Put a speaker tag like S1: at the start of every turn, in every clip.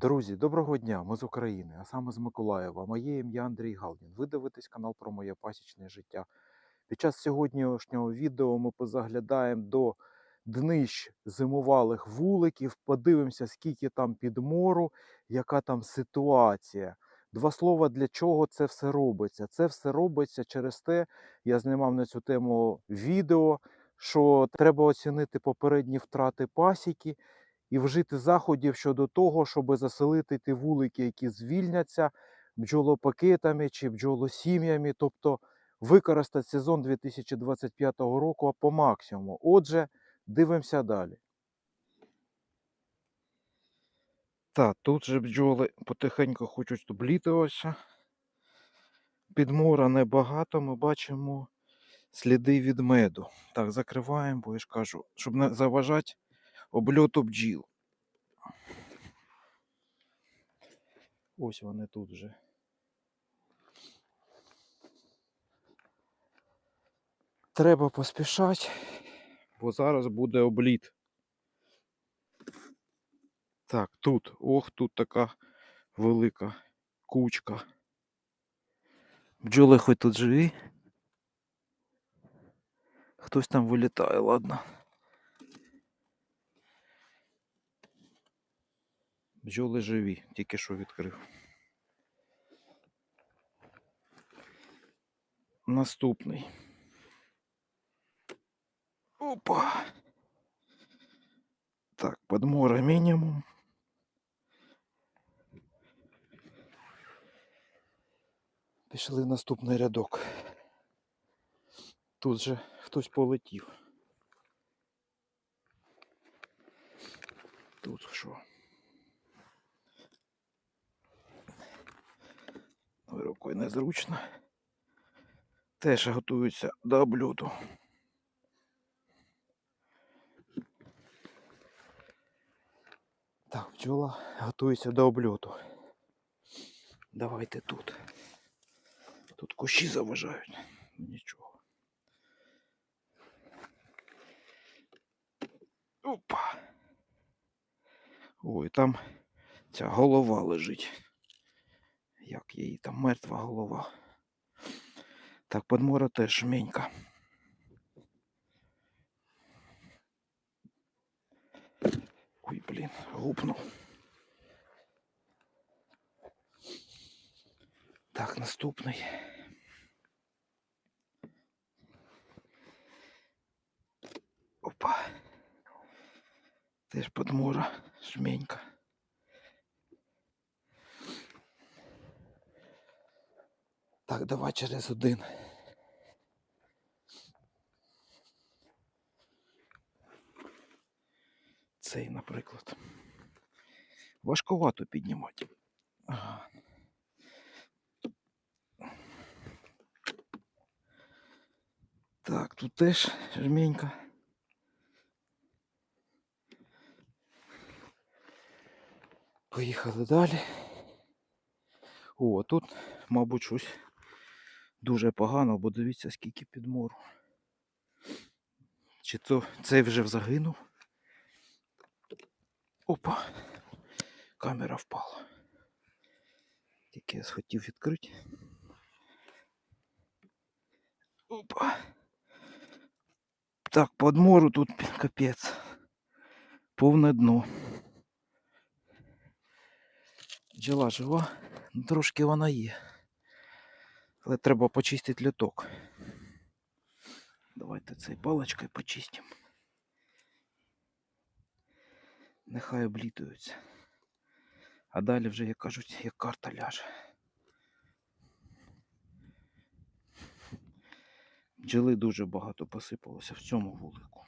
S1: Друзі, доброго дня! Ми з України, а саме з Миколаєва. Моє ім'я Андрій Галдін. Ви дивитесь канал про моє пасічне життя. Під час сьогоднішнього відео ми позаглядаємо до днищ зимувалих вуликів, подивимося, скільки там підмору, яка там ситуація. Два слова, для чого це все робиться. Це все робиться через те, я знімав на цю тему відео, що треба оцінити попередні втрати пасіки і вжити заходів щодо того, щоб заселити ті вулики, які звільняться бджолопакетами чи бджолосім'ями, тобто використати сезон 2025 року по максимуму. Отже, дивимося далі. Так, тут же бджоли потихеньку хочуть облітуватися. Підмора небагато, ми бачимо сліди від меду. Так, закриваємо, бо я ж кажу, щоб не заважати обльоту бджіл. Ось вони тут вже. Треба поспішати, бо зараз буде обліт. Так, тут, ох, тут така велика кучка. Бджоли хоч тут живі. Хтось там вилітає, ладно. Бджоли живі, тільки що відкрив. Наступний. Опа. Так, подмора мінімум. Пішли в наступний рядок. Тут же хтось полетів. Тут що? Ой, незручно. Теж готуються до обльоту. Так, бджола готується до обльоту. Давайте тут. Тут кущі заважають. Нічого. Опа. Ой, там ця голова лежить. Як її там мертва голова. Так, подмора теж жменька. Ой, блін, гупнув. Так, наступний. Опа. Теж подмора, жменька. Так, давай через один. Цей, наприклад. Важковато піднімати. Ага. Так, тут теж жменька. Поїхали далі. О, тут, мабуть, щось дуже погано, бо дивіться, скільки підмору. Чи то цей вже загинув? Опа, камера впала. Тільки я схотів відкрити. Опа. Так, подмору тут капець. Повне дно. Бджола жива, трошки вона є. Але треба почистити люток. Давайте цей паличкою почистимо. Нехай облітуються. А далі вже, як кажуть, як карта ляже. Бджоли дуже багато посипалося в цьому вулику.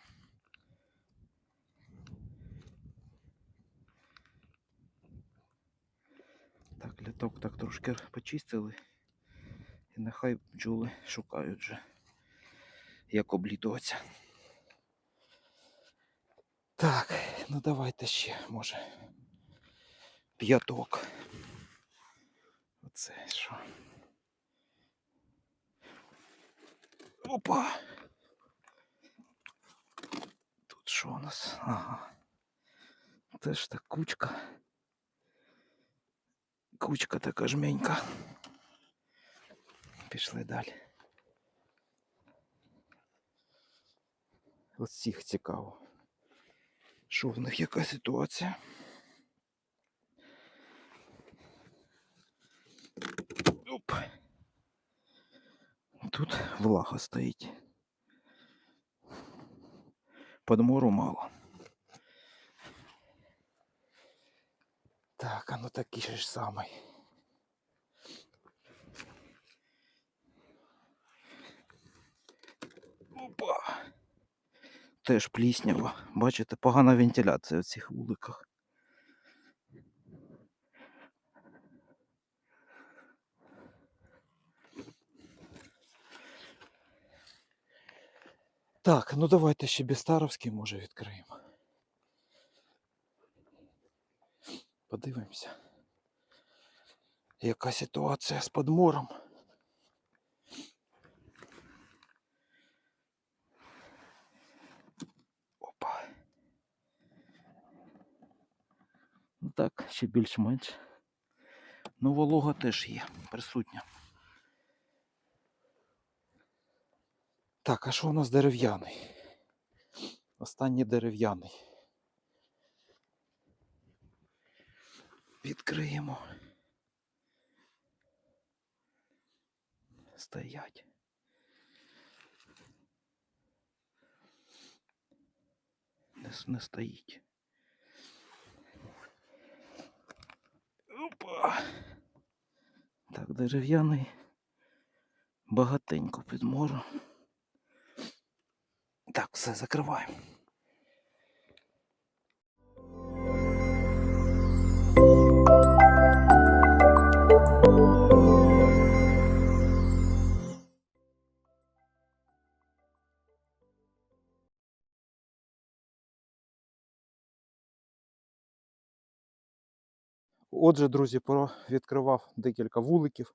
S1: Так, літок так трошки почистили. І нехай бджоли шукають вже, як облітуватися. Так, ну давайте ще, може. П'яток. Оце що. Опа. Тут що у нас? Ага. Теж та кучка. Кучка така жменька. Пішли далі. От всіх цікаво. Що в них яка ситуація? Оп. Тут влага стоїть. Подмору мало. Так, а ну такий ж самий. Опа. Теж пліснява. Бачите, погана вентиляція в цих вуликах. Так, ну давайте ще Бестаровський може відкриємо. Подивимося. Яка ситуація з подмором? Опа. Ну так, ще більш-менш. Ну, волога теж є, присутня. Так, а що у нас дерев'яний? Останній дерев'яний. Відкриємо. Стоять. Не, не стоїть. Опа. Так, дерев'яний. Багатенько підможу. Так, все, закриваємо. Отже, друзі, відкривав декілька вуликів.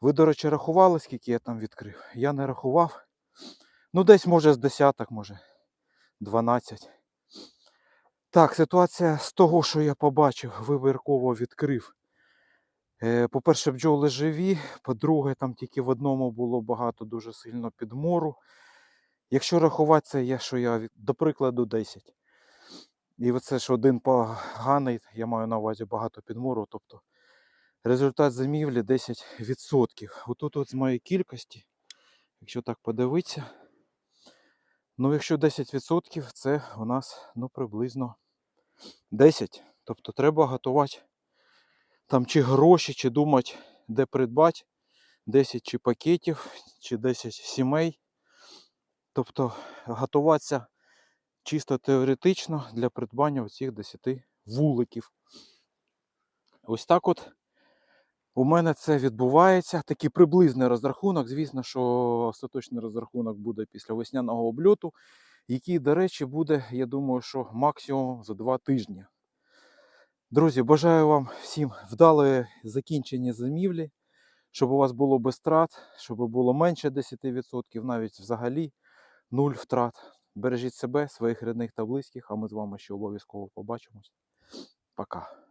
S1: Ви, до речі, рахували, скільки я там відкрив? Я не рахував. Ну, десь, може, з десяток, може, 12. Так, ситуація з того, що я побачив, вибірково відкрив. Е, По-перше, бджоли живі. По-друге, там тільки в одному було багато дуже сильно підмору. Якщо рахувати це, є, що я, до прикладу, 10. І оце ж один поганий, я маю на увазі багато підмору, тобто результат зимівлі 10%. Отут от з моєї кількості, якщо так подивитися, ну якщо 10% це у нас ну, приблизно 10. Тобто треба готувати там чи гроші, чи думати, де придбати 10 чи пакетів, чи 10 сімей. Тобто готуватися чисто теоретично для придбання оцих 10 вуликів. Ось так от у мене це відбувається. Такий приблизний розрахунок. Звісно, що остаточний розрахунок буде після весняного обльоту, який, до речі, буде, я думаю, що максимум за 2 тижні. Друзі, бажаю вам всім вдалої закінчення зимівлі, щоб у вас було без втрат, щоб було менше 10%, навіть взагалі нуль втрат. Бережіть себе, своїх рідних та близьких, а ми з вами ще обов'язково побачимось. Пока.